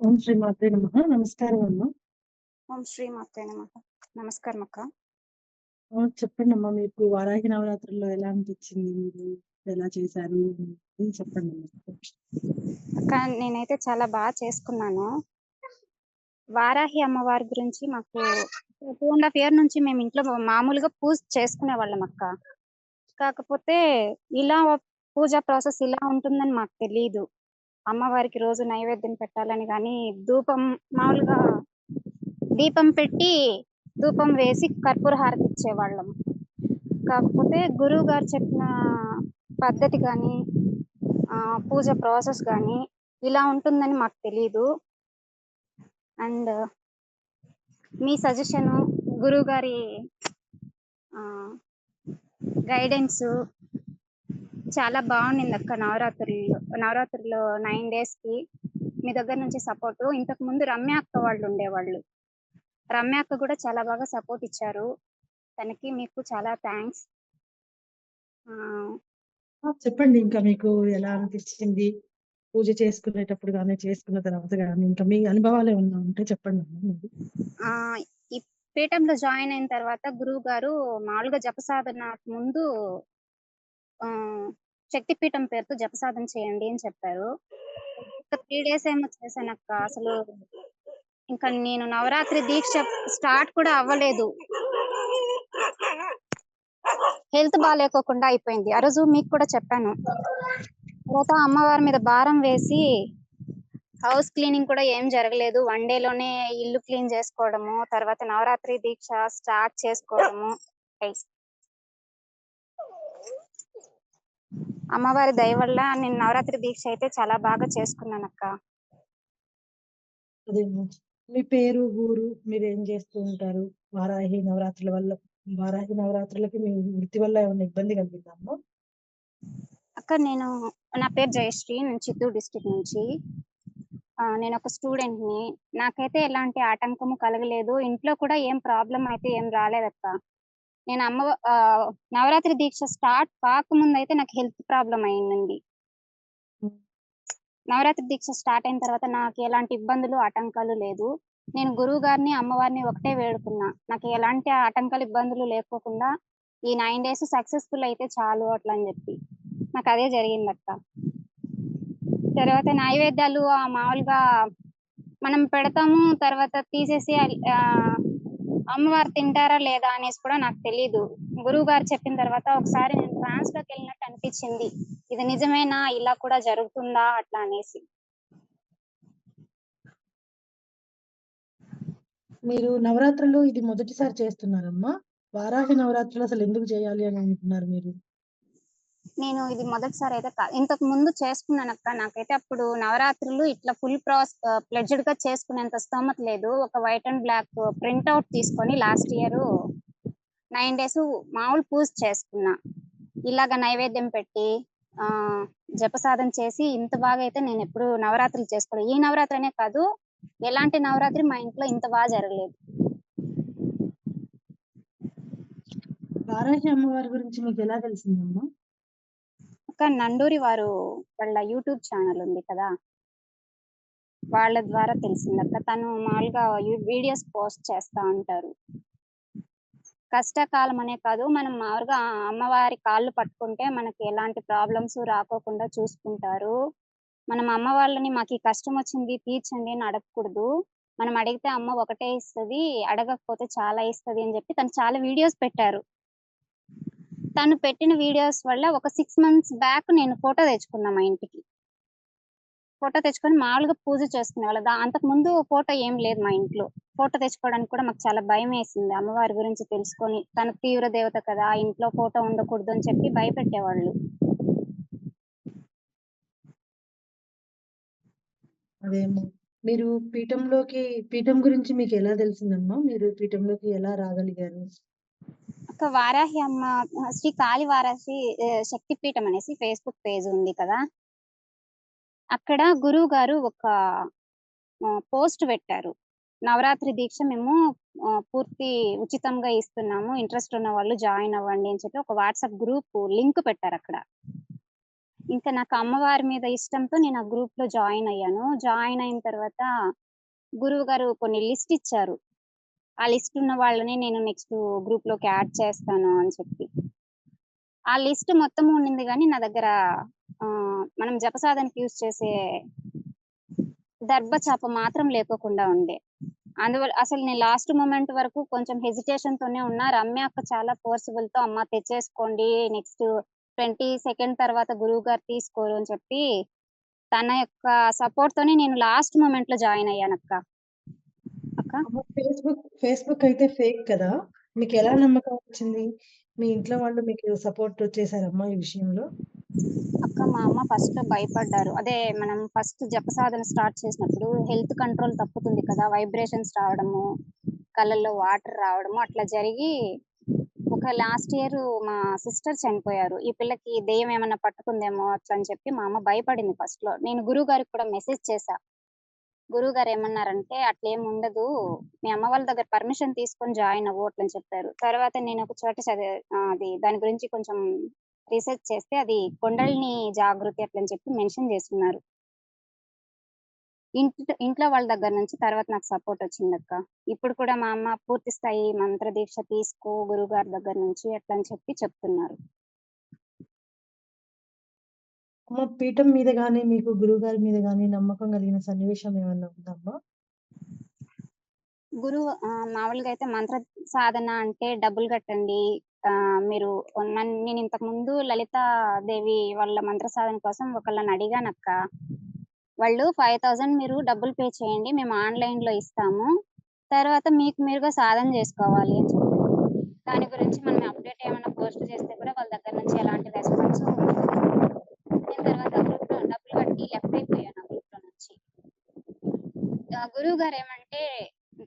ఓం శ్రీ నమః. నమస్కారం అమ్మా. ఓం శ్రీ నమః. నమస్కారం అక్క. మీకు వారాహి నవరాత్రుల్లో ఎలా అనిపించింది? మీరు ఎలా చేశారు? అని చెప్పండమ్మా. అక్క నేనైతే చాలా బా చేసుకున్నాను. వారాహి అమ్మవారి గురించి మాకు టూ అండ్ హాఫ్ ఇయర్ నుంచి మేము ఇంట్లో మామూలుగా పూజ చేసుకునే వాళ్ళం అక్క. కాకపోతే ఇలా పూజా ప్రాసెస్ ఇలా ఉంటుందని మాకు తెలియదు అమ్మవారికి రోజు నైవేద్యం పెట్టాలని కానీ ధూపం మామూలుగా దీపం పెట్టి, ధూపం వేసి కర్పూర హారతి ఇచ్చేవాళ్ళం. కాకపోతే గురువు గారు చెప్పిన పద్ధతి కానీ పూజ ప్రాసెస్ కానీ ఇలా ఉంటుందని మాకు తెలియదు అండ్ మీ సజెషను, గురువు గారి గైడెన్స్ చాలా బావుండిందక్క నవరాత్రుల్లో. నవరాత్రుల్లో నైన్ డేస్‌కి మీ దగ్గర నుంచి సపోర్టు. ఇంతకుముందు రమ్య అక్క వాళ్ళు ఉండేవాళ్ళు. రమ్య అక్క కూడా చాలా బాగా సపోర్ట్ ఇచ్చారు. తనకి, మీకు చాలా థ్యాంక్స్ ఆ! చెప్పండి ఇంకా మీకు ఎలా అనిపించింది? పూజ చేసుకునేటప్పుడు గాని, చేసుకున్న తర్వాత గాని, ఇంకా మీ అనుభవాలు ఏమన్నా ఉంటే చెప్పండి ఆ! ఈ పీఠంలో జాయిన్ అయిన తర్వాత గురువు గారు మామూలుగా జపసాధన ముందు ఆహ్, శక్తిపీఠం పేరుతో జపసాధన చేయండి అని చెప్పారు. ఒక త్రీ డేస్ ఏమో చేశానక్క. అసలు ఇంకా నేను నవరాత్రి దీక్ష స్టార్ట్ కూడా అవ్వలేదు. హెల్త్ బాగాలేకోకుండా అయిపోయింది. ఆ రోజు మీకు కూడా చెప్పాను. తర్వాత అమ్మవారి మీద భారం వేసి హౌస్ క్లీనింగ్ కూడా ఏం జరగలేదు. వన్ డేలోనే ఇల్లు క్లీన్ చేసుకోవడము, తర్వాత నవరాత్రి దీక్ష స్టార్ట్ చేసుకోవడము. అమ్మవారి దయ వల్ల నేను నవరాత్రి దీక్ష అయితే చాలా బాగా చేసుకున్నాను అక్క మీ పేరు, ఊరు, మీరేం చేస్తూ ఉంటారు? వారాహి నవరాత్రుల వల్ల వారాహి నవరాత్రులకి మీ వృత్తి వల్ల ఏమైనా ఇబ్బంది కలిగిందమ్మా అక్క నేను నా పేరు జయశ్రీ. నేను చిత్తూరు డిస్టిక్ నుంచి. నేను ఒక స్టూడెంట్‌ని. నాకైతే ఎలాంటి ఆటంకము కలగలేదు. ఇంట్లో కూడా ఏం ప్రాబ్లం అయితే ఏం రాలేదక్క. నేను అమ్మ నవరాత్రి దీక్ష స్టార్ట్ కాకముందయితే నాకు హెల్త్ ప్రాబ్లం అయిందండి. నవరాత్రి దీక్ష స్టార్ట్ అయిన తర్వాత నాకు ఎలాంటి ఇబ్బందులు, ఆటంకాలు లేదు. నేను గురువు గారిని అమ్మవారిని ఒకటే వేడుకున్నా. నాకు ఎలాంటి ఆటంకాలు, ఇబ్బందులు లేకోకుండా ఈ నైన్ డేస్ సక్సెస్‌ఫుల్ అయితే చాలు అట్లా అని చెప్పి. నాకు అదే జరిగిందక్క. తర్వాత నైవేద్యాలు మామూలుగా మనం పెడతాము. తర్వాత తీసేసి అమ్మవారు తింటారా లేదా అనేసి కూడా నాకు తెలీదు. గురువుగారు చెప్పిన తర్వాత ఒకసారి నేను ట్రాన్స్‌లోకి వెళ్ళినట్టు అనిపించింది. ఇది నిజమేనా? ఇలా కూడా జరుగుతుందా? అట్లా అనేసి. మీరు నవరాత్రులు ఇది మొదటిసారి చేస్తున్నారమ్మా? వారాహి నవరాత్రులు అసలు ఎందుకు చేయాలి అని అనుకున్నారు మీరు? నేను ఇది మొదటిసారి అయితే కాదు. ఇంతకు ముందు చేసుకున్నాను అక్క నాకైతే అప్పుడు నవరాత్రులు ఇట్లా ఫుల్ ప్రాస్ ప్లెడ్జ్డ్గా చేసుకునేంత స్తోమత లేదు. ఒక white and black print out తీసుకొని లాస్ట్ ఇయర్ నైన్ డేస్ మామూలు పూజ చేసుకున్నా. ఇలాగ నైవేద్యం పెట్టి ఆ జపసాధన చేసి ఇంత బాగా అయితే నేను ఎప్పుడు నవరాత్రులు చేసుకోలేదు. ఈ నవరాత్రి అనే కాదు, ఎలాంటి నవరాత్రి మా ఇంట్లో ఇంత బాగా జరగలేదు. వారాహి అమ్మవారి గురించి ఎలా తెలిసిందమ్మా? అక్క నండూరి వారు వాళ్ళ యూట్యూబ్ ఛానల్ ఉంది కదా! వాళ్ళ ద్వారా తెలిసిందక్క. తను మామూలుగా వీడియోస్ పోస్ట్ చేస్తా ఉంటారు. కష్టకాలం అనే కాదు, మనం మామూలుగా అమ్మవారి కాళ్ళు పట్టుకుంటే మనకి ఎలాంటి ప్రాబ్లమ్స్ రాకోకుండా చూసుకుంటారు. మనం అమ్మ వాళ్ళని మాకు ఈ కష్టం వచ్చింది తీర్చండి అని అడగకూడదు. మనం అడిగితే అమ్మ ఒకటే ఇస్తది. అడగకపోతే చాలా ఇస్తది అని చెప్పి తను చాలా వీడియోస్ పెట్టారు. తను పెట్టిన వీడియోస్ వల్ల ఒక సిక్స్ మంత్స్ బ్యాక్ నేను ఫోటో తెచ్చుకున్నా మా ఇంటికి. ఫోటో తెచ్చుకొని మామూలుగా పూజ చేసుకునేవాళ్ళం. అంతకు ముందు ఫోటో ఏం లేదు మా ఇంట్లో. ఫోటో తెచ్చుకోవడానికి కూడా మాకు చాలా భయం వేసింది అమ్మవారి గురించి తెలుసుకొని, తన తీవ్ర దేవత కదా! ఇంట్లో ఫోటో ఉండకూడదు అని చెప్పి భయపెట్టేవాళ్ళు. అదేమో. మీరు పీఠంలోకి పీఠం గురించి మీకు ఎలా తెలిసిందమ్మా? మీరు పీఠంలోకి ఎలా రాగలిగారు? ఒక వారాహి అమ్మ శ్రీ కాళి వారాహి శక్తిపీఠం అనేసి ఫేస్‌బుక్ పేజ్ ఉంది కదా! అక్కడ గురువు గారు ఒక పోస్ట్ పెట్టారు. నవరాత్రి దీక్ష మేము పూర్తి ఉచితంగా ఇస్తున్నాము. ఇంట్రెస్ట్ ఉన్న వాళ్ళు జాయిన్ అవ్వండి అని చెప్పి ఒక వాట్సాప్ గ్రూప్ లింక్ పెట్టారు అక్కడ ఇంకా నాకు అమ్మవారి మీద ఇష్టంతో నేను ఆ గ్రూప్లో జాయిన్ అయ్యాను. జాయిన్ అయిన తర్వాత గురువు గారు కొన్ని లిస్ట్ ఇచ్చారు. ఆ లిస్ట్ ఉన్న వాళ్ళని నేను నెక్స్ట్ గ్రూప్లోకి యాడ్ చేస్తాను అని చెప్పి. ఆ లిస్ట్ మొత్తం ఉండింది కానీ నా దగ్గర మనం జపసాధనకి యూజ్ చేసే దర్భచాప మాత్రం లేకోకుండా ఉండే. అందువల్ల అసలు నేను లాస్ట్ మూమెంట్ వరకు కొంచెం హెసిటేషన్‌తోనే ఉన్నా. రమ్య అక్క చాలా ఫోర్సిబుల్‌తో అమ్మ తెచ్చేసుకోండి. నెక్స్ట్ 20 సెకండ్ తర్వాత గురువు గారు తీసుకోరు అని చెప్పి, తన యొక్క సపోర్ట్ తోనే నేను లాస్ట్ మూమెంట్లో జాయిన్ అయ్యాను అక్క? ఫేస్‌బుక్ ఫేస్‌బుక్ అయితే ఫేక్ కదా! మీకెలా నమ్మకం వచ్చింది? మీ ఇంట్లో వాళ్ళు మీకు సపోర్ట్ చేసారమ్మా ఈ విషయంలో? అక్క మా అమ్మ ఫస్ట్‌లో భయపడ్డారు. అదే మనం ఫస్ట్ జపసాధన స్టార్ట్ చేసినప్పుడు హెల్త్ కంట్రోల్ తప్పుతుంది కదా! వైబ్రేషన్స్ రావడము, కళ్ళల్లో వాటర్ రావడము అట్లా జరిగి ఒక లాస్ట్ ఇయర్ మా సిస్టర్ చనిపోయారు. ఈ పిల్లకి దెయ్యం ఏమన్నా పట్టుకుందేమో అట్లా అని చెప్పి మా అమ్మ భయపడింది ఫస్ట్‌లో. నేను గురువుగారికి కూడా మెసేజ్ చేశా. గురువుగారు ఏమన్నారంటే, "అట్లేం ఉండదు. మీ అమ్మ వాళ్ళ దగ్గర పర్మిషన్ తీసుకొని జాయిన్ అవ్వు" అట్లని చెప్పారు. తర్వాత నేను ఒక చోట చదివే అది దాని గురించి కొంచెం రీసెర్చ్ చేస్తే అది కొండల్ని జాగృతి అట్లని చెప్పి మెన్షన్ చేస్తున్నారు ఇంట్ ఇంట్లో వాళ్ళ దగ్గర నుంచి తర్వాత నాకు సపోర్ట్ వచ్చిందక్క. ఇప్పుడు కూడా మా అమ్మ పూర్తి స్థాయి మంత్ర దీక్ష తీసుకో గురువుగారి దగ్గర నుంచి అట్లా అని చెప్పి చెప్తున్నారు. అమ్మ పీఠం మీద గాని, మీకు గురువుగారి మీద గాని నమ్మకం కలిగిన సన్నివేశం ఏమన్నా ఉందమ్మా? గురువు మామూలుగా అయితే మంత్ర సాధన అంటే డబ్బులు కట్టండి. ఆ మీరు ఇంతకు ముందు లలిత దేవి వాళ్ళ మంత్ర సాధన కోసం ఒకళ్ళని అడిగానక్క. వాళ్ళు 5000 మీరు డబ్బులు పే చేయండి. మేము ఆన్లైన్లో ఇస్తాము. తర్వాత మీకు మీరుగా సాధన చేసుకోవాలి అని చెప్పారు. దాని గురించి మనం అప్డేట్ ఏమైనా పోస్ట్ చేస్తే కూడా వాళ్ళ దగ్గర నుంచి ఎలాంటి రెస్పాన్స్ నేను తర్వాత గ్రూప్‌లో డబ్బులు కట్టి లెఫ్ట్ అయిపోయాను ఆ గ్రూప్‌లో నుంచి. గురువు గారు ఏమంటే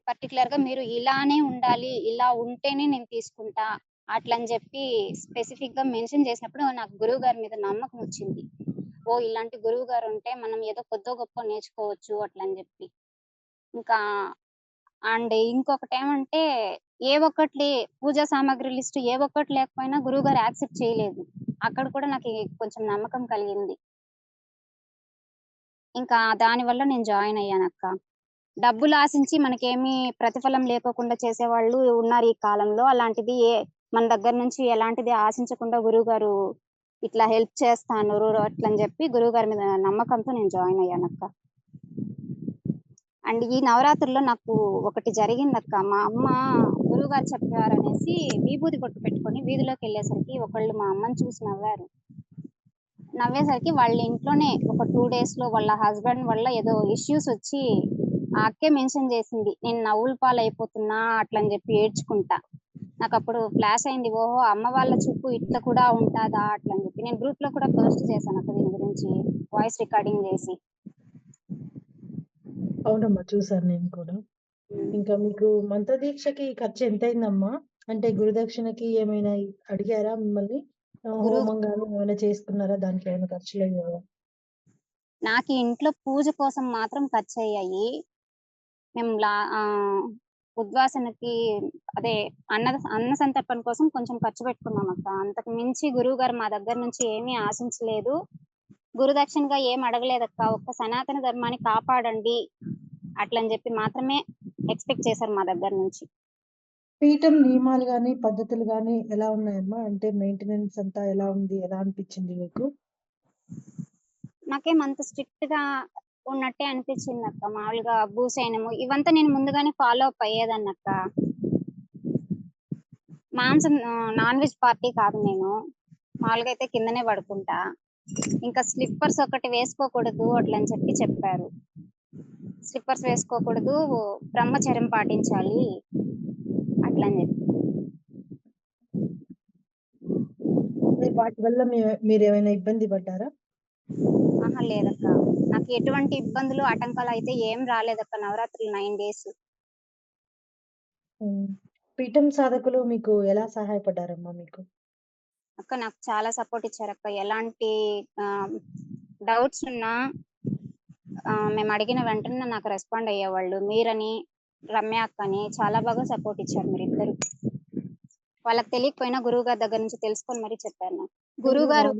పర్టిక్యులర్‌గా మీరు ఇలానే ఉండాలి. ఇలా ఉంటేనే నేను తీసుకుంటా. అట్లని చెప్పి స్పెసిఫిక్గా మెన్షన్ చేసినప్పుడు నాకు గురువు గారి మీద నమ్మకం వచ్చింది. ఓ ఇలాంటి గురువు గారు ఉంటే మనం ఏదో కొద్దో గొప్పో నేర్చుకోవచ్చు అట్లని చెప్పి. ఇంకా అండ్ ఇంకొకటి ఏమంటే ఏ ఒక్కటి పూజా సామాగ్రి లిస్ట్ ఏ ఒక్కటి లేకపోయినా గురువు గారు యాక్సెప్ట్ చేయలేదు. అక్కడ కూడా నాకు కొంచెం నమ్మకం కలిగింది. ఇంకా దానివల్ల నేను జాయిన్ అయ్యాను అక్క డబ్బులు ఆశించి మనకేమి ప్రతిఫలం లేకోకుండా చేసేవాళ్ళు ఉన్నారు ఈ కాలంలో. అలాంటిది ఏ మన దగ్గర నుంచి ఎలాంటిది ఆశించకుండా గురువుగారు ఇట్లా హెల్ప్ చేస్తాను అట్లని చెప్పి గురువుగారి మీద నమ్మకంతో నేను జాయిన్ అయ్యాను అక్క అండ్ ఈ నవరాత్రుల్లో నాకు ఒకటి జరిగిందక్క. మా అమ్మ గురువుగారు చెప్పారనేసి విభూతి బొట్టు పెట్టుకొని వీధిలోకి వెళ్ళేసరికి ఒకళ్ళు మా అమ్మని చూసి నవ్వారు. నవ్వేసరికి వాళ్ళ ఇంట్లోనే ఒక 2 డేస్‌లో వాళ్ళ హస్బెండ్ వల్ల ఏదో ఇష్యూస్ వచ్చి ఆ అక్కే మెన్షన్ చేసింది. నేను నవ్వుల పాలైపోతున్నా అట్లని చెప్పి ఏడ్చుకుంటా. నాకు అప్పుడు ఫ్లాష్ అయింది. ఓహో! అమ్మ వాళ్ళ చూపు ఇట్లా కూడా ఉంటాదా అట్లని చెప్పి. నేను గ్రూప్‌లో కూడా పోస్ట్ చేశానక్క దీని గురించి. వాయిస్ రికార్డింగ్ చేసి. అవునమ్మా. చూసాను నేను కూడా. ఇంకా మీకు మంత్ర దీక్షకి ఖర్చు ఎంతయిందమ్మా? అంటే గురుదక్షిణకి ఏమైనా అడిగారా మిమ్మల్ని? గురువు హోమం గాని ఏమైనా చేసుకున్నారా? దానికి ఏమైనా ఖర్చులయ్యాయా? నాకు ఇంట్లో పూజ కోసం మాత్రం ఖర్చయ్యాయి. మేము లా ఉద్వాసనకి అదే అన్న అన్న సంతర్పణ కోసం కొంచెం ఖర్చు పెట్టుకున్నామక్క. అంతకు మించి గురువుగారు మా దగ్గర నుంచి ఏమీ ఆశించలేదు. గురుదక్షిణగా ఏం అడగలేదక్క. ఒక్క సనాతన ధర్మాన్ని కాపాడండి అట్లని చెప్పి మాత్రమే ఎక్స్‌పెక్ట్ చేశారు మా దగ్గర నుంచి. పీఠం నియమాలు గాని, పద్ధతులు గాని ఎలా ఉన్నాయమ్మా? అంటే మెయింటెనెన్స్ అంతా ఎలా ఉంది? ఎలా అనిపిచ్చింది మీకు? నాకేం అంత స్ట్రిక్ట్‌గా ఉన్నట్టే అనిపించిందక్క. మామూలుగా భూషయనము ఇవంతా నేను ముందుగానే ఫాలో అప్ అయ్యేదాన్నక్క. మాంసం నాన్ వెజ్ పార్టీ కాదు నేను. మామూలుగా అయితే కిందనే పడుకుంటా. ఇంకా స్లిప్పర్స్ ఒకటి వేసుకోకూడదు అట్లని చెప్పి చెప్పారు. స్లిప్పర్స్ వేసుకోకూడదు. బ్రహ్మచర్యం పాటించాలి. అట్లని చెప్పి. మరి వాటి వల్ల మీ మీరేమైనా ఇబ్బంది పడ్డారా? అహా! లేదక్క. నాకు ఎటువంటి ఇబ్బందులు, ఆటంకాలయితే ఏం రాలేదక్క నవరాత్రులు 9 డేస్. పీఠం సాధకులు మీకు ఎలా సహాయపడ్డారమ్మా మీకు? అక్క నాకు చాలా సపోర్ట్ ఇచ్చారక్క. ఎలాంటి ఆహ్, డౌట్స్ ఉన్నా ఆహ్, మేము అడిగిన వెంటనే నాకు రెస్పాండ్ అయ్యేవాళ్ళు. మీరని రమ్య అని చాలా బాగా సపోర్ట్ ఇచ్చారు మీరిద్దరు వాళ్ళకి తెలియకపోయినా గురువు గారి దగ్గర నుంచి తెలుసుకొని మరీ చెప్పారు నాకు. గురువు గారు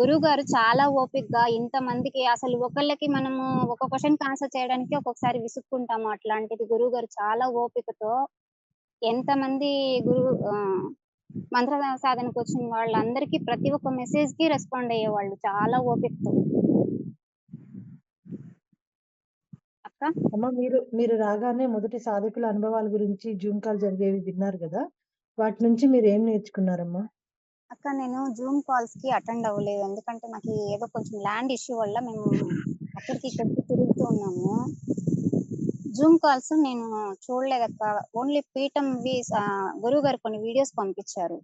గురువు గారు చాలా ఓపిక్గా ఇంత మందికి అసలు ఒకళ్ళకి మనము ఒక క్వశ్చన్ ఆన్సర్ చేయడానికి ఒక్కొక్కసారి విసుక్కుంటాము. అట్లాంటిది గురువు గారు చాలా ఓపికతో ఎంత మంది గురువు మంత్ర సాధనకు వచ్చిన వాళ్ళందరికీ ప్రతి ఒక్క మెసేజ్కి రెస్పాండ్ అయ్యేవాళ్ళు. చాలా ఓపికతో. అక్క అమ్మ మీరు మీరు రాగానే మొదటి సాధకుల అనుభవాల గురించి జూమ్ కాల్ జరిగేవి విన్నారు కదా? వాటి నుంచి మీరు ఏం నేర్చుకున్నారమ్మా? అక్క నేను జూమ్ కాల్స్కి అటెండ్ అవ్వలేదు. ఎందుకంటే నాకు ఏదో కొంచెం ల్యాండ్ ఇష్యూ వల్ల మేము అక్కడికి ఇక్కడికి తిరుగుతూ ఉన్నాము. జూమ్ కాల్స్ నేను చూడలేదక్క ఓన్లీ పీఠం గురువు గారు కొన్ని వీడియోస్ పంపించారు.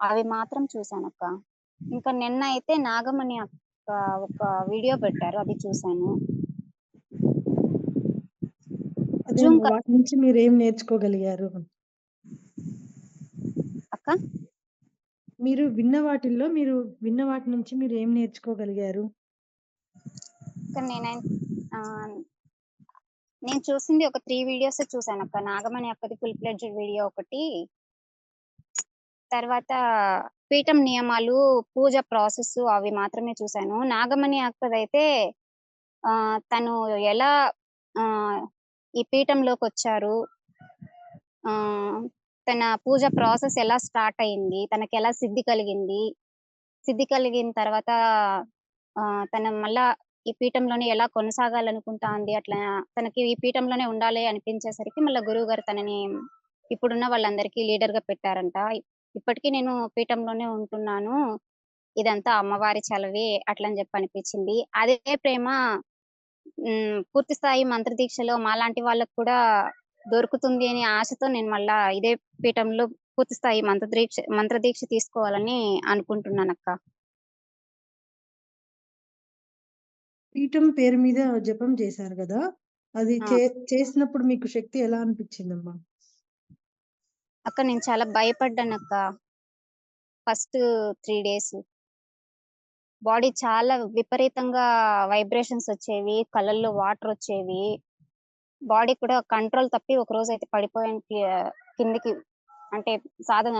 అవి మాత్రం చూసానక్క ఇంకా నిన్న అయితే నాగమణి అక్క ఒక వీడియో పెట్టారు. అది చూసాను అదే జూమ్ అమ్మా, వాటి నుంచి మీరు ఏం నేర్చుకోగలిగారు? అక్క? మీరు విన్న వాటిల్లో మీరు విన్న వాటి నుంచి మీరు ఏం నేర్చుకోగలిగారు? నేనై నేను చూసింది ఒక త్రీ వీడియోస్ చూసాను అక్క. నాగమణి అక్కది ఫుల్ ప్లెడ్జ్ వీడియో ఒకటి. తర్వాత పీఠం నియమాలు పూజ ప్రాసెస్ అవి మాత్రమే చూశాను. నాగమణి అక్కదైతే తను ఎలా ఆ ఈ పీఠంలోకి వచ్చారు ఆ తన పూజ ప్రాసెస్ ఎలా స్టార్ట్ అయింది? తనకి ఎలా సిద్ధి కలిగింది? సిద్ధి కలిగిన తర్వాత ఆ తన మళ్ళా ఈ పీఠంలోనే ఎలా కొనసాగాలనుకుంటా ఉంది అట్లా తనకి ఈ పీఠంలోనే ఉండాలి అనిపించేసరికి మళ్ళీ గురువు గారు తనని ఇప్పుడున్న వాళ్ళందరికీ లీడర్గా పెట్టారంట. ఇప్పటికీ నేను పీఠంలోనే ఉంటున్నాను. ఇదంతా అమ్మవారి చలవి అట్లా అని చెప్పి అనిపించింది. అదే ప్రేమ పూర్తి స్థాయి మంత్ర దీక్షలో మాలాంటి వాళ్ళకు కూడా దొరుకుతుంది అనే ఆశతో నేను మళ్ళా ఇదే పీఠంలో పూర్తి స్థాయి మంత్ర దీక్ష మంత్ర దీక్ష తీసుకోవాలని అనుకుంటున్నాను అక్క పీఠం పేరు మీద జపం చేశారు కదా? అది చేసినప్పుడు మీకు శక్తి ఎలా అనిపించిందమ్మా? అక్క నేను చాలా భయపడ్డాను అక్క ఫస్ట్ త్రీ డేస్. బాడీ చాలా విపరీతంగా వైబ్రేషన్స్ వచ్చేవి కళ్ళల్లో వాటర్ వచ్చేవి. బాడీ కూడా కంట్రోల్ తప్పి ఒక రోజు అయితే పడిపోయాను కి- కిందికి అంటే సాధన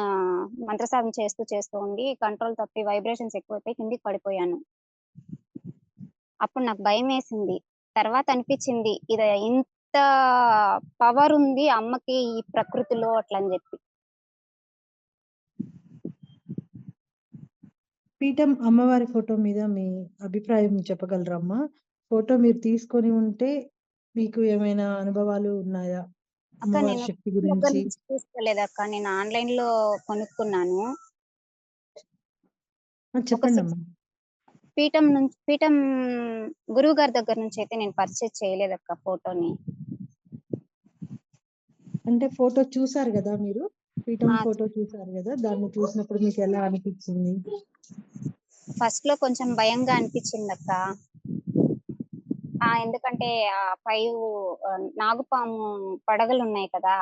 మంత్ర సాధన చేస్తూ చేస్తూ ఉండి కంట్రోల్ తప్పి వైబ్రేషన్స్ ఎక్కువైపోయి కిందికి పడిపోయాను. అప్పుడు నాకు భయం వేసింది తర్వాత అనిపించింది ఇది ఇంత పవర్ ఉంది అమ్మకి ఈ ప్రకృతిలో అట్లా అని చెప్పి. పీఠం అమ్మవారి ఫోటో మీద మీ అభిప్రాయం చెప్పగలరమ్మా? ఫోటో మీరు తీసుకొని ఉంటే మీకు ఏమైనా అనుభవాలు ఉన్నాయా? అక్క అమ్మవారి నేను శక్తి గురించి? తీసుకోలేదు అక్క? నేను ఆన్లైన్లో కొనుక్కున్నాను. ఆ, చెప్పండి అమ్మా. పీఠం నుంచి పీఠం గురువు గారి దగ్గర నుంచి అయితే నేను పర్చేజ్ చేయలేదు అక్క ఫోటోని. అంటే ఫోటో చూసారు కదా మీరు? పీఠం ఫోటో చూసారు కదా? దాన్ని చూసినప్పుడు మీకు ఎలా అనిపించింది? ఫస్ట్లో కొంచెం భయంగా అనిపించింది అక్క. ఆ ఎందుకంటే ఆ ఫైవ్ నాగుపాము పడగలు ఉన్నాయి కదా?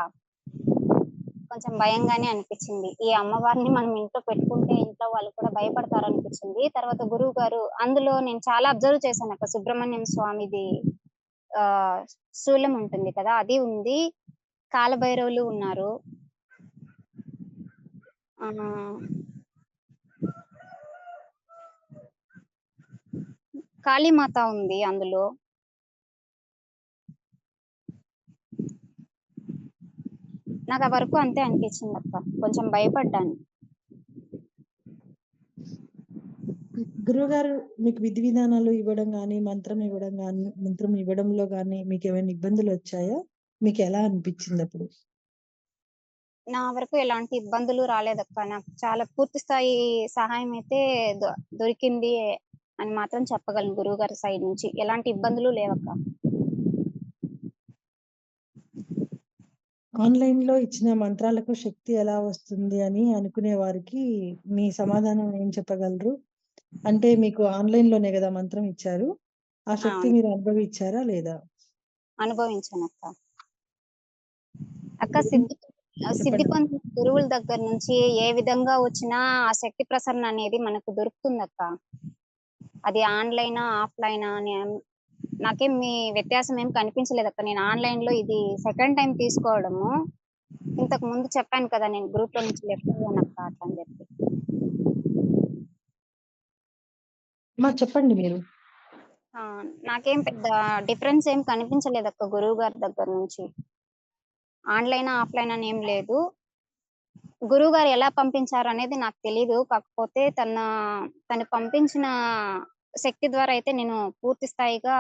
కొంచెం భయంగానే అనిపించింది. ఈ అమ్మవారిని మనం ఇంట్లో పెట్టుకుంటే ఇంట్లో వాళ్ళు కూడా భయపడతారు అనిపించింది తర్వాత గురువు గారు అందులో నేను చాలా అబ్జర్వ్ చేశాను అక్క. సుబ్రహ్మణ్యం స్వామిది ఆ శూలం ఉంటుంది కదా? అది ఉంది. కాలభైరవులు ఉన్నారు. కాళీమాత ఉంది అందులో. నాకు ఆ వరకు అంతే అనిపించింది అక్క కొంచెం భయపడ్డాను. గురువుగారు మీకు విధి విధానాలు ఇవ్వడం కానీ మంత్రం ఇవ్వడం కానీ మంత్రం ఇవ్వడంలో కానీ మీకు ఏమైనా ఇబ్బందులు వచ్చాయా? మీకు ఎలా అనిపించింది అప్పుడు? నా వరకు ఎలాంటి ఇబ్బందులు రాలేదక్క. నాకు చాలా పూర్తి స్థాయి సహాయం అయితే దొరికింది అని మాత్రం చెప్పగలను గురువు గారి సైడ్ నుంచి. ఎలాంటి ఇబ్బందులు లేవక్క. ఆన్లైన్లో ఇచ్చిన మంత్రాలకు శక్తి ఎలా వస్తుంది అని అనుకునే వారికి మీ సమాధానం ఏం చెప్పగలరు? అంటే మీకు ఆన్లైన్లోనే కదా మంత్రం ఇచ్చారు. ఆ శక్తి. మీరు అనుభవించారా లేదా? అనుభవించాను అక్క అక్క సిద్ధి సిద్ధి పొందిన గురువుల దగ్గర నుంచి ఏ విధంగా వచ్చినా ఆ శక్తి ప్రసరణ అనేది మనకు దొరుకుతుంది అక్క అది ఆన్లైన్ ఆఫ్లైన్ అని నాకేం మీ వ్యత్యాసం ఏం కనిపించలేదక్క. నేను ఆన్‌లైన్‌లో ఇది సెకండ్ టైమ్ తీసుకోవడము. ఇంతకు ముందు చెప్పాను కదా! నేను గ్రూప్‌లో నుంచి లెఫ్ట్ అయ్యానక్క అట్లా అని చెప్పి. మా చెప్పండి మీరు. ఆ! నాకేం పెద్ద డిఫరెన్స్ ఏం కనిపించలేదక్క గురువు గారి దగ్గర నుంచి. ఆన్‌లైన్, ఆఫ్‌లైన్ అని ఏం లేదు. గురువు గారు ఎలా పంపించారు అనేది నాకు తెలీదు. కాకపోతే తన తను పంపించిన శక్తి ద్వారా అయితే నేను పూర్తి స్థాయిగా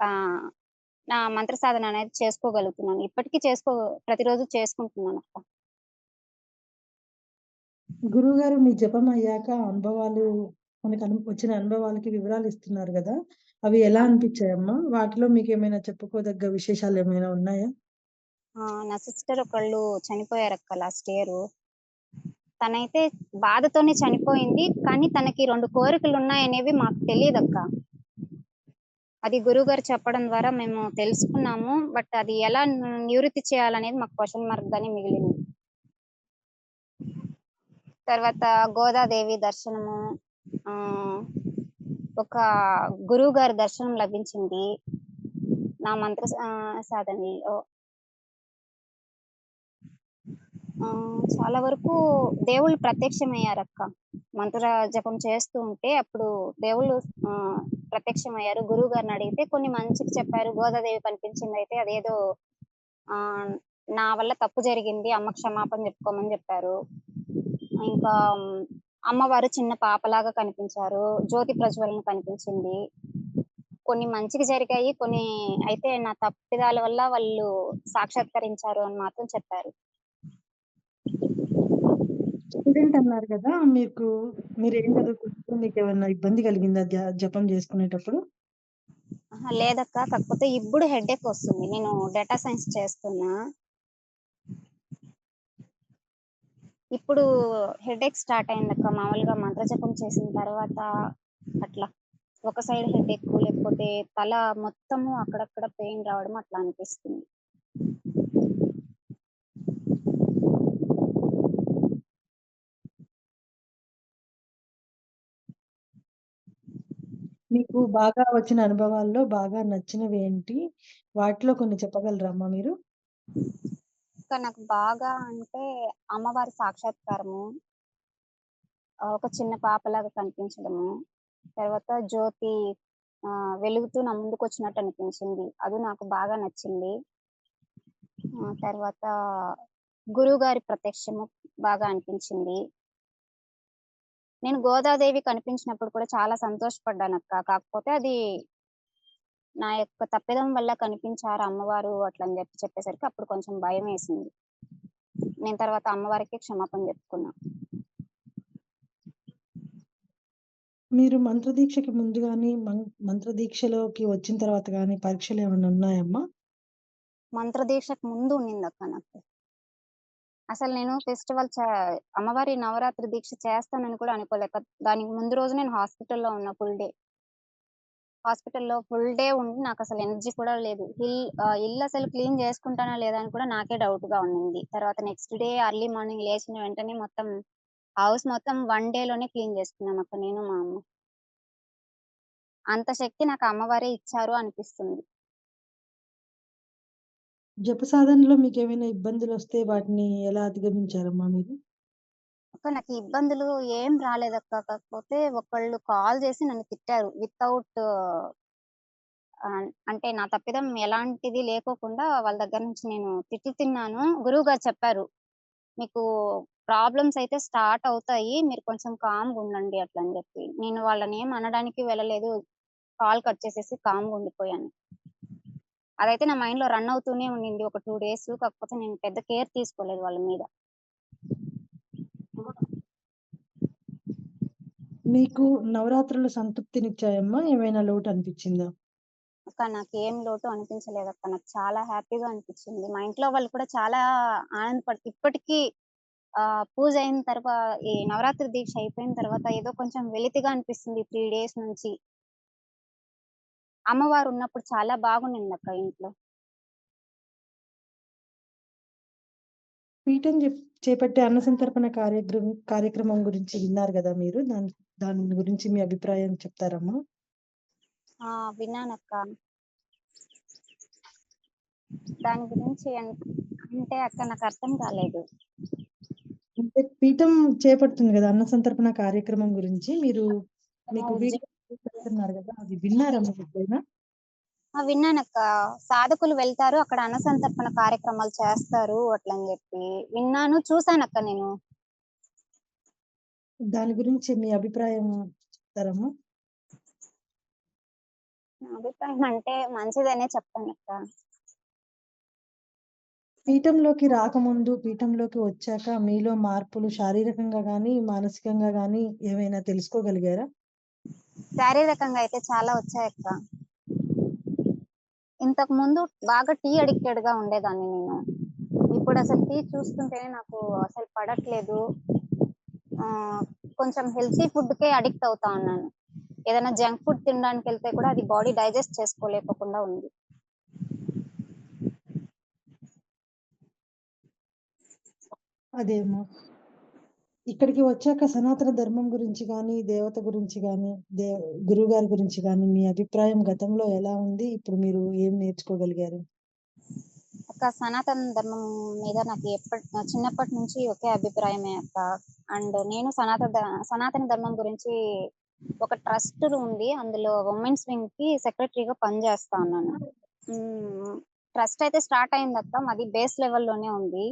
ఆ నా మంత్ర సాధన అనేది చేసుకోగలుగుతున్నాను. ఇప్పటికీ చేసుకో ప్రతిరోజు చేసుకుంటున్నాను అక్క గురువు గారు మీ జపం అయ్యాక అనుభవాలు మనకు అను వచ్చిన అనుభవాలకి వివరాలు ఇస్తున్నారు కదా అవి ఎలా అనిపించాయమ్మా? వాటిలో మీకు ఏమైనా చెప్పుకోదగ్గ విశేషాలు ఏమైనా ఉన్నాయా? ఆ! నా సిస్టర్ ఒకళ్ళు చనిపోయారక్క లాస్ట్ ఇయర్ తనైతే బాధతోనే చనిపోయింది. కానీ తనకి రెండు కోరికలు ఉన్నాయనేవి మాకు తెలియదు అక్క అది గురువుగారు చెప్పడం ద్వారా మేము తెలుసుకున్నాము. బట్ అది ఎలా నివృత్తి చేయాలనేది మాకు క్వశ్చన్ మార్క్ గానే మిగిలింది. తర్వాత గోదాదేవి దర్శనము ఆ ఒక గురువుగారి దర్శనం లభించింది. నా మంత్ర సా ఆహ్, సాధనలో. ఆహ్, చాలా వరకు దేవుళ్ళు ప్రత్యక్షమయ్యారక్క. మంత్ర జపం చేస్తూ ఉంటే అప్పుడు దేవుళ్ళు ప్రత్యక్షమయ్యారు గురువు గారిని అడిగితే కొన్ని మంచికి చెప్పారు. గోదాదేవి కనిపించింది అయితే అదేదో ఆ నా వల్ల తప్పు జరిగింది. అమ్మ క్షమాపణ చెప్పుకోమని చెప్పారు. ఇంకా అమ్మవారు చిన్న పాపలాగా కనిపించారు. జ్యోతి ప్రజ్వలన కనిపించింది. కొన్ని మంచికి జరిగాయి. కొన్ని అయితే నా తప్పిదాల వల్ల వాళ్ళు సాక్షాత్కరించారు అని మాత్రం చెప్పారు. స్టూడెంట్ అన్నారు కదా మీకు మీరేం చదువుకుంటారు? ఏమైనా ఇబ్బంది కలిగిందా జ జపం చేసుకునేటప్పుడు? ఆహా లేదక్క. కాకపోతే ఇప్పుడు హెడేక్ వస్తుంది. నేను డేటా సైన్స్ చేస్తున్నా. ఇప్పుడు హెడేక్ స్టార్ట్ అయిందక్క. మామూలుగా మంత్ర జపం చేసిన తర్వాత అట్లా. ఒక సైడ్ హెడేక్ లేకపోతే తల మొత్తము అక్కడక్కడ పెయిన్ రావడం అట్లా అనిపిస్తుంది. మీకు బాగా వచ్చిన అనుభవాల్లో బాగా నచ్చినవి ఏంటి వాటిలో కొన్ని చెప్పగలరామ్మా మీరు? ఇంకా నాకు బాగా అంటే అమ్మవారి సాక్షాత్కారము. ఆహ్, ఒక చిన్న పాపలాగా కనిపించడము. తర్వాత జ్యోతి ఆహ్, వెలుగుతూ నా ముందుకొచ్చినట్టు అనిపించింది. అది నాకు బాగా నచ్చింది. ఆ తర్వాత గురువుగారి ప్రత్యక్షము బాగా అనిపించింది. నేను గోదాదేవి కనిపించినప్పుడు కూడా చాలా సంతోషపడ్డానక్క. కాకపోతే అది నా యొక్క తప్పిదం వల్ల కనిపించారు అమ్మవారు అట్లని చెప్పి చెప్పేసరికి అప్పుడు కొంచెం భయమేసింది. నేను తర్వాత అమ్మవారికి క్షమాపణ చెప్పుకున్నా. మీరు మంత్రదీక్షకి ముందు గాని, మం మంత్రదీక్షలోకి వచ్చిన తర్వాత గాని పరీక్షలేమన్నా ఉన్నాయమ్మా? మంత్రదీక్షకు ముందు ఉన్నిందక్క నాకు. అసలు నేను ఫెస్టివల్ చ అమ్మవారి నవరాత్రి దీక్ష చేస్తానని కూడా అనుకోలేక దానికి ముందు రోజు నేను హాస్పిటల్‌లో ఉన్న ఫుల్ డే. హాస్పిటల్‌లో ఫుల్ డే ఉండి నాకు అసలు ఎనర్జీ కూడా లేదు. హిల్ ఇల్లు అసలు క్లీన్ చేసుకుంటానా లేదా అని కూడా నాకే డౌట్గా ఉండింది. తర్వాత నెక్స్ట్ డే అర్లీ మార్నింగ్ లేచిన వెంటనే మొత్తం హౌస్ మొత్తం వన్ డేలోనే క్లీన్ చేసుకున్నామక్క నేను, మా అమ్మ. అంత శక్తి నాకు అమ్మవారే ఇచ్చారు అనిపిస్తుంది. జప సాధనలో మీకు ఏమైనా ఇబ్బందులు వస్తే వాటిని ఎలా అధిగమించారమ్మా మీరు? అక్క నాకు ఇబ్బందులు ఏం రాలేదక్క. కాకపోతే ఒకళ్ళు కాల్ చేసి నన్ను తిట్టారు. వితౌట్ అంటే నా తప్పిదం ఎలాంటిది లేకోకుండా వాళ్ళ దగ్గర నుంచి నేను తిట్లు తిన్నాను. గురువుగారు చెప్పారు. మీకు ప్రాబ్లమ్స్ అయితే స్టార్ట్ అవుతాయి. మీరు కొంచెం కామ్‌గా ఉండండి అట్లా అని చెప్పి. నేను వాళ్ళని ఏం అనడానికి వెళ్ళలేదు. కాల్ కట్ చేసేసి కామ్‌గా ఉండిపోయాను. అదైతే నా మైండ్‌లో రన్ అవుతూనే ఉండింది ఒక 2 డేస్. కాకపోతే నేను పెద్ద కేర్ తీసుకోలేదు వాళ్ళ మీద. మీకు నవరాత్రులు సంతృప్తినిచ్చాయమ్మా? ఏమైనా లోటు అనిపిచ్చిందా? అక్క నాకేం లోటు అనిపించలేదక్క. నాకు చాలా హ్యాపీగా అనిపించింది. మా ఇంట్లో వాళ్ళు కూడా చాలా ఆనందపడు ఇప్పటికీ ఆహ్, పూజ అయిన తర్వా ఈ నవరాత్రి దీక్ష అయిపోయిన తర్వాత ఏదో కొంచెం వెలితిగా అనిపిస్తుంది 3 డేస్ నుంచి. అమ్మవారు ఉన్నప్పుడు చాలా బాగుండిందక్క ఇంట్లో. పీఠం చేపట్టే అన్న సంతర్పణ కార్యగ్రం కార్యక్రమం గురించి విన్నారు గదా మీరు. దాని దాని గురించి మీ అభిప్రాయం చెప్తారమ్మా? ఆ! విన్నానక్క. దాని గురించి అన్ అంటే అక్క నాకర్థం కాలేదు. అంటే పీఠం చేపడుతుంది గదా! అన్న సంతర్పణ కార్యక్రమం గురించి మీరు! మీకు పెడుతున్నారు గదా! అది విన్నారా మీరెప్పుడైనా? ఆ! విన్నానక్క. సాధకులు వెళ్తారు. అక్కడ అన్నసంతర్పణ కార్యక్రమాలు చేస్తారు అట్లని జెప్పి. విన్నాను, చూసానక్క నేను. దాని గురించి మీ అభిప్రాయం చెప్తారమ్మా? అభిప్రాయం అంటే మంచిదనే చెప్తానక్క. పీఠంలోకి రాకముందు, పీఠంలోకి వచ్చాక మీలో మార్పులు శారీరకంగా గానీ, మానసికంగా గానీ ఏమైనా తెలుసుకోగలిగారా? శారీరకంగా అయితే చాలా వచ్చాయక్క. ఇంతకుముందు బాగా టీ అడిక్టెడ్గా ఉండేదాన్ని నేను. ఇప్పుడు అసలు టీ చూస్తుంటేనే నాకు అసలు పడట్లేదు. కొంచెం హెల్తీ ఫుడ్‌కే అడిక్ట్ అవుతా ఉన్నాను. ఏదైనా జంక్ ఫుడ్ తినడానికి వెళ్తే కూడా అది బాడీ డైజెస్ట్ చేసుకోలేకుండా ఉంది. అదేమో ఇక్కడికి వచ్చాక సనాతన ధర్మం గురించి కానీ దేవత గురించి గానీ, దే గురువుగారి గురించి కానీ మీ అభిప్రాయం గతంలో ఎలా ఉంది? ఇప్పుడు మీరు ఏం నేర్చుకోగలిగారు? అక్క సనాతన ధర్మం మీద నాకు ఎప్పటి చిన్నప్పటి నుంచి ఒకే అభిప్రాయమే అక్క. అండ్ నేను సనాతన సనాతన ధర్మం గురించి ఒక ట్రస్ట్ ఉంది. అందులో ఉమెన్స్ వింగ్‌కి సెక్రటరీగా పనిచేస్తా ఉన్నాను. ట్రస్ట్ అయితే స్టార్ట్ అయింది అక్క మాది బేస్ లెవెల్‌లోనే ఉంది.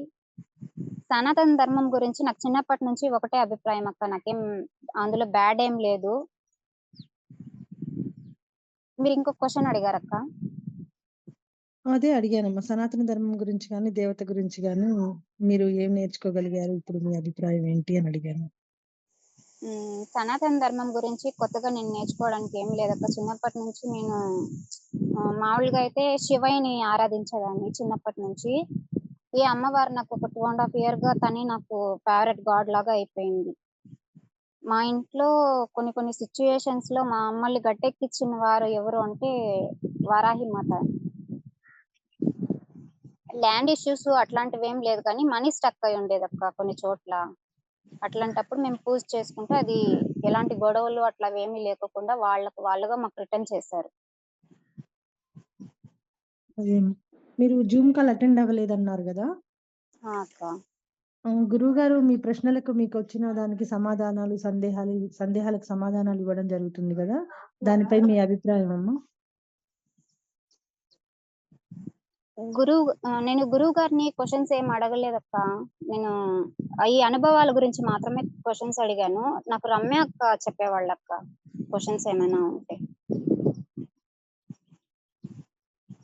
సనాతన ధర్మం గురించి నాకు చిన్నప్పటి నుంచి ఒకటే అభిప్రాయం అక్క. నాకేం అందులో బ్యాడ్ ఏం లేదు. మీరు ఇంకొక క్వెషన్ అడిగారక్క? అదే అడిగానమ్మా. సనాతన ధర్మం గురించి గానీ, దేవత గురించి గానీ మీరు ఏం నేర్చుకోగలిగారు? ఇప్పుడు మీ అభిప్రాయం ఏంటి అని అడిగాను. సనాతన ధర్మం గురించి కొత్తగా నేను నేర్చుకోవడానికి ఏమి లేదక్క. చిన్నప్పటి నుంచి నేను మామూలుగా అయితే శివయ్యని ఆరాధించేదాన్ని చిన్నప్పటి నుంచి. ఈ అమ్మవారు నాకు ఒక 2 ½ ఇయర్‌గా తనే నాకు ఫేవరెట్ గాడ్ లాగా అయిపోయింది. మా ఇంట్లో కొన్ని కొన్ని సిట్యుయేషన్స్‌లో మా అమ్మల్ని గట్టెక్కించిన వారు ఎవరు అంటే వారాహి మాత. ల్యాండ్ ఇష్యూస్ అట్లాంటివి ఏం లేదు కానీ మనీ స్టక్ అయ్యి ఉండేదక్క కొన్ని చోట్ల. అట్లాంటప్పుడు మేము పూజ చేసుకుంటే అది ఎలాంటి గొడవలు అట్లా ఏమీ లేకుండా వాళ్ళకి వాళ్ళుగా మాకు రిటర్న్ చేశారు. మీరు జూమ్ కాల్ అటెండ్ అవ్వలేదన్నారు! ఆ! అక్క. ఆహ్, గురువుగారు మీ ప్రశ్నలకు మీకొచ్చిన దానికి సమాధానాలు, సందేహాలు సందేహాలకు సమాధానాలు ఇవ్వడం జరుగుతుంది గదా! దానిపై మీ అభిప్రాయం అమ్మా? గురువు నేను గురువు గారిని క్వెషన్స్ ఏమి అడగలేదక్క. నేను ఈ అనుభవాల గురించి మాత్రమే క్వెషన్స్ అడిగాను. నాకు రమ్య అక్క చెప్పేవాళ్ళక్క క్వెషన్స్ ఏమైనా ఉంటే.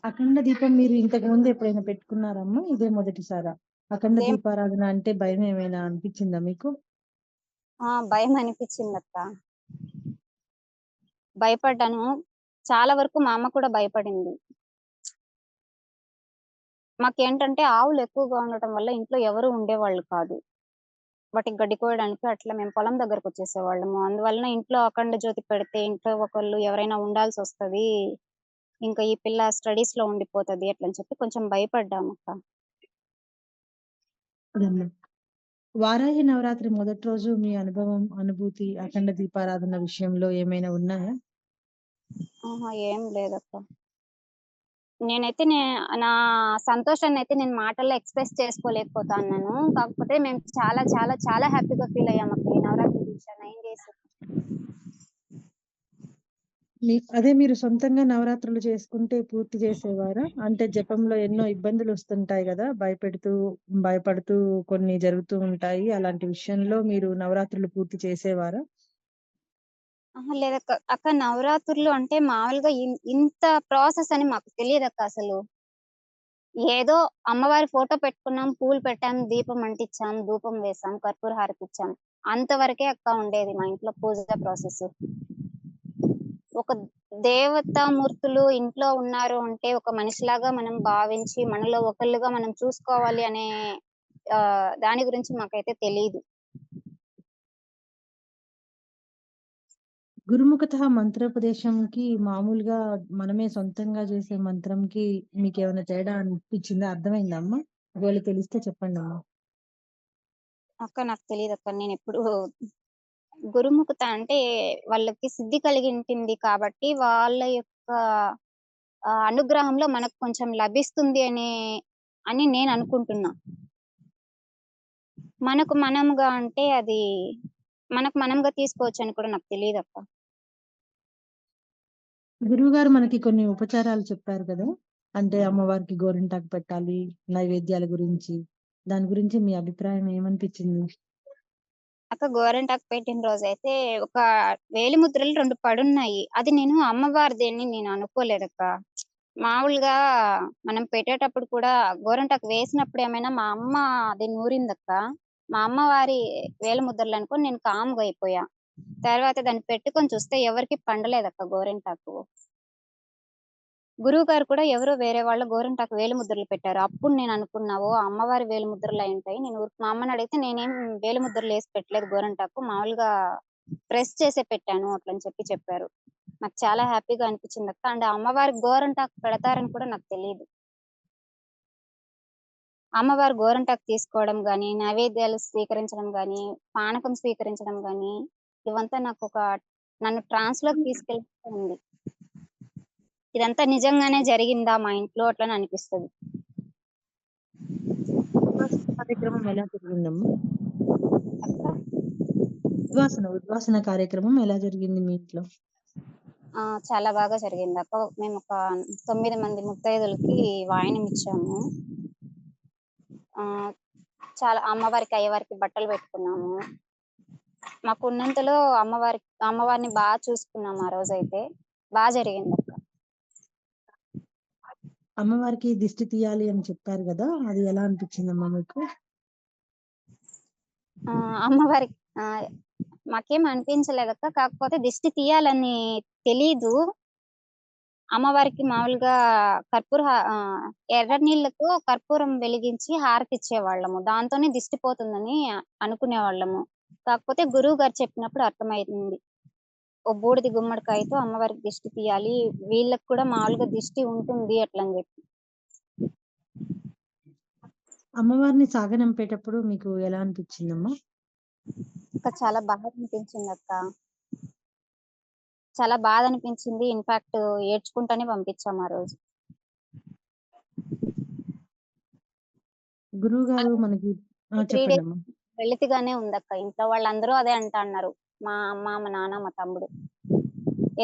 అఖండ దీపం మీరు ఇంతకు ముందు ఎప్పుడైనా పెట్టుకున్నారమ్మా? ఇదే మొదటిసారా? అఖండ దీపారాధన అంటే భయం ఏమైనా అనిపిచ్చిందా మీకు? ఆ! భయం అనిపిచ్చిందక్క. భయపడ్డాను. చాలా వరకు మా అమ్మ కూడా భయపడింది. మాకేంటంటే ఆవులు ఎక్కువగా ఉండటం వల్ల ఇంట్లో ఎవరు ఉండేవాళ్ళు కాదు. వాటికి గడ్డి కోయడానికి అట్లా మేము పొలం దగ్గరకొచ్చేసేవాళ్ళము. అందువలన ఇంట్లో అఖండ జ్యోతి పెడితే ఇంట్లో ఒకళ్ళు ఎవరైనా ఉండాల్సొస్తది. ఇంకా ఈ పిల్ల స్టడీస్‌లో ఉండిపోతది అట్లని చెప్పి కొంచెం భయపడ్డామక్క. అదమ్మా. వారాహి నవరాత్రి మొదటి రోజు మీ అనుభవం, అనుభూతి అఖండ దీపారాధన విషయంలో ఏమైనా ఉన్నాయా? ఏం లేదక్క. నేనైతే నే నా సంతోషాన్నయితే నేను మాటల్లో ఎక్స్‌ప్రెస్ చేసుకోలేకపోతా ఉన్నాను. కాకపోతే మేము చాలా చాలా చాలా హ్యాపీగా ఫీల్ అయ్యామక్క ఈ నవరాత్రి 9 డేస్. అదే మీరు సొంతంగా నవరాత్రులు చేసుకుంటే పూర్తి చేసేవారా? అంటే జపంలో ఎన్నో ఇబ్బందులు వస్తుంటాయి కదా భయపెడుతూ, భయపడుతూ కొన్ని జరుగుతూ ఉంటాయి. అలాంటి విషయంలో మీరు నవరాత్రులు పూర్తి చేసేవారా? లేదక్క. అక్క నవరాత్రులు అంటే మామూలుగా ఇన్ ఇంత ప్రాసెస్ అని మాకు తెలీదక్క అసలు. ఏదో అమ్మవారి ఫోటో పెట్టుకున్నాం, పూలు పెట్టాం, దీపం అంటించాం ధూపం వేసాం, కర్పూర హారతిచ్చాం. అంతవరకే అక్క ఉండేది మా ఇంట్లో పూజ ప్రాసెస్. ఒక దేవతామూర్తులు ఇంట్లో ఉన్నారు అంటే ఒక మనిషిలాగా మనం భావించి మనలో ఒకళ్ళుగా మనం చూసుకోవాలి అనే దాని గురించి మాకైతే తెలీదు. గురుముఖతః మంత్రోపదేశంకి మామూలుగా మనమే సొంతంగా చేసే మంత్రంకి మీకేమైనా తేడా అనిపిచ్చిందా? అర్థమైందా అమ్మా? ఒకవేళ తెలిస్తే చెప్పండమ్మా? అక్క నాకు తెలీదక్క. నేనెప్పుడు గురుముఖత అంటే వాళ్ళకి సిద్ధి కలిగి ఉంటుంది కాబట్టి వాళ్ళ యొక్క అనుగ్రహంలో మనకు కొంచెం లభిస్తుంది అనే అని నేను అనుకుంటున్నా. మనకు మనంగా అంటే అది మనకు మనంగా తీసుకోవచ్చు అని కూడా నాకు తెలియదు అప్ప గురువు గారు మనకి కొన్ని ఉపచారాలు చెప్పారు కదా! అంటే అమ్మవారికి గోరింటాకు పెట్టాలి, నైవేద్యాల గురించి. దాని గురించి మీ అభిప్రాయం ఏమనిపించింది? అక్క గోరంటాకు పెట్టిన రోజు అయితే ఒక వేలి ముద్రలు రెండు పడున్నాయి. అది నేను అమ్మవారిది అని నేను అనుకోలేదక్క. మామూలుగా మనం పెట్టేటప్పుడు కూడా గోరంటాకు వేసినప్పుడు ఏమైనా మా అమ్మ అది నూరిందక్క. మా అమ్మవారి వేలిముద్రలు అనుకోని నేను కామ్‌గా అయిపోయా. తర్వాత దాన్ని పెట్టుకొని చూస్తే ఎవరికీ పండలేదక్క గోరింటాకు. గురువుగారు కూడా ఎవరో వేరే వాళ్ళు గోరింటాకు వేలిముద్రలు పెట్టారు. అప్పుడు నేను అనుకున్నా ఓహ్! అమ్మవారి వేలిముద్రలు అయ్యుంటాయి. నేను ఊరికే మా అమ్మని అడిగితే నేనేం వేలిముద్రలేసి పెట్టలేదు గోరింటాకు. మామూలుగా ప్రెస్ చేసే పెట్టాను అట్లని చెప్పి చెప్పారు. నాకు చాలా హ్యాపీగా అనిపించిందక్క. అండ్ అమ్మవారికి గోరింటాకు పెడతారని కూడా నాకు తెలీదు. అమ్మవారు గోరింటాకు తీసుకోవడం గాని, నైవేద్యాలు స్వీకరించడం గాని, పానకం స్వీకరించడం గాని, ఇవంతా నాకొక నన్ను ట్రాన్స్‌లోకి తీసుకెళ్ళినట్టే ఉంది. ఇదంతా నిజంగానే జరిగిందా మా ఇంట్లో అట్లని అనిపిస్తది. ఉద్వాసన కార్యక్రమం ఎలా జరిగిందమ్మా? అక్క? ఉద్వాసన, ఉద్వాసన కార్యక్రమం ఎలా జరిగింది మీ ఇంట్లో? చాలా బాగా జరిగిందక్క. మేమొక 9 మంది ముత్తైదులకి వాయినం ఇచ్చాము. చాలా అమ్మవారికి, అయ్యవారికి బట్టలు పెట్టుకున్నాము. మాకున్నంతలో అమ్మవారి అమ్మవారిని బా చూసుకున్నాం ఆ రోజైతే. బా జరిగిందక్క. అమ్మవారికి దిష్టి తీయాలి అని చెప్పారు కదా అది ఎలా అనిపించిందమ్మా మీకు? ఆ! అమ్మవారికి మాకేం అనిపించలేదక్క. కాకపోతే దిష్టి తీయాలని తెలీదు. అమ్మవారికి మామూలుగా కర్పూర ఎర్ర నీళ్ళతో కర్పూరం వెలిగించి హారతిచ్చేవాళ్ళము. దాంతోనే దిష్టి పోతుందని అనుకునేవాళ్ళము. కాకపోతే గురువు గారు చెప్పినప్పుడు అర్థమైంది. ఓ బూడిద గుమ్మడికాయతో అమ్మవారికి దిష్టి తీయాలి. వీళ్ళకి కూడా మామూలుగా దిష్టి ఉంటుంది అట్లని జెప్పి. అమ్మవారిని సాగనంపేటప్పుడు మీకు ఎలా అనిపించిందమ్మా? అక్క చాలా బాగా అనిపించిందక్క. చాలా బాధనిపించింది. ఇన్‌ఫాక్ట్ ఏడ్చుకుంటానే పంపించాం ఆ రోజు. గురువుగారు మనకి ఆ! 3 డేస్ చెప్పండమ్మా. వెలితిగానే ఉందక్క. ఇంట్లో వాళ్ళందరూ అదే అంటా అన్నారు. మా అమ్మ, మా నాన్న, మా తమ్ముడు.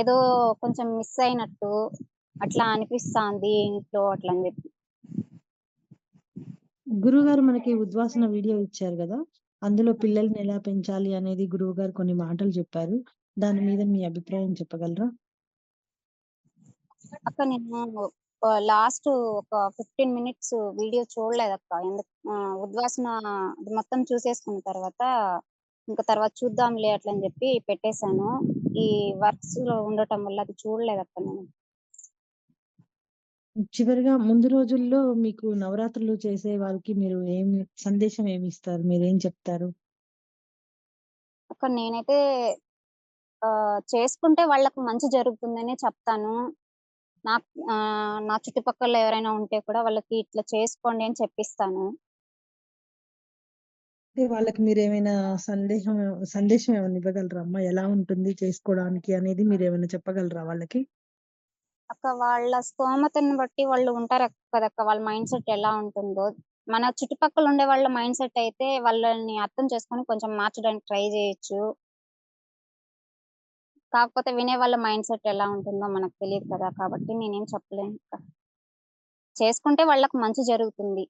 ఏదో కొంచెం మిస్ అయినట్టు అట్లా అనిపిస్తాంది ఇంట్లో అట్లని జెప్పి. గురువుగారు మనకి ఉద్వాసన వీడియో ఇచ్చారు గదా! అందులో పిల్లల్ని ఎలా పెంచాలి అనేది గురువుగారు కొన్ని మాటలు చెప్పారు. దాని మీద మీ అభిప్రాయం చెప్పగలరా? అక్క నేను లాస్ట్ ఒక 15 మినిట్స్ వీడియో చూడలేదక్క. ఎందుకు ఆహ్, ఉద్వాసన మొత్తం చూసేసుకున్న తర్వాత, ఇంక తర్వాత చూద్దాంలే అట్లని జెప్పి పెట్టేసాను. ఈ వర్క్స్‌లో ఉండటం వల్ల అది చూడలేదక్క నేను. చివరిగా ముందు రోజుల్లో మీకు నవరాత్రులు చేసే వారికి మీరు ఏమి సందేశం ఏమి ఇస్తారు? మీరేం చెప్తారు? అక్క నేనైతే చేసుకుంటే వాళ్ళకి మంచి జరుగుతుందనే చెప్తాను. ఆహ్, నా చుట్టుపక్కల ఎవరైనా ఉంటే కూడా వాళ్ళకి ఇట్లా చేసుకోండి అని చెప్పిస్తాను. అంటే వాళ్ళకి ఏమైనా సందేహం సందేశం ఏమైనా ఇవ్వగలరా అమ్మా? ఎలా ఉంటుంది చేసుకోవడానికి అనేది మీరు ఏమైనా చెప్పగలరా వాళ్ళకి? అక్క వాళ్ళ స్తోమతను బట్టి వాళ్ళు ఉంటారు కదక్క. వాళ్ళ మైండ్ సెట్ ఎలా ఉంటుందో. మన చుట్టుపక్కల ఉండే వాళ్ళ మైండ్ సెట్ అయితే వాళ్ళని అర్థం చేసుకొని కొంచెం మార్చడానికి ట్రై చేయొచ్చు కాకపోతే వినే వాళ్ళ మైండ్ సెట్ ఎలా ఉంటుందో మనకు తెలియదు కదా! కాబట్టి నేనేం చెప్పలేను చేసుకుంటే వాళ్ళకి మంచి జరుగుతుంది.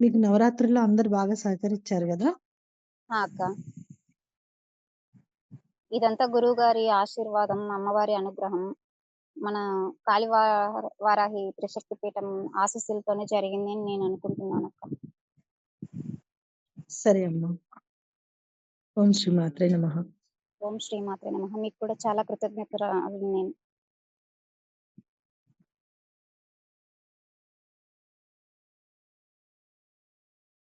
మీకు నవరాత్రుల్లో అందరూ బాగా సహకరించారు గదా! ఆ! అక్క. ఇదంతా గురువుగారి ఆశీర్వాదం, అమ్మవారి అనుగ్రహం. మన కాళీ వారాహి త్రిశక్తి పీఠం ఆశీస్సులతోనే జరిగింది అని నేను అనుకుంటున్నానక్క. సరే అమ్మా. ఓం శ్రీ మాత్రే నమః. ఓం శ్రీ మాత్రే నమః. మీకు కూడా చాలా కృతజ్ఞతలు నేను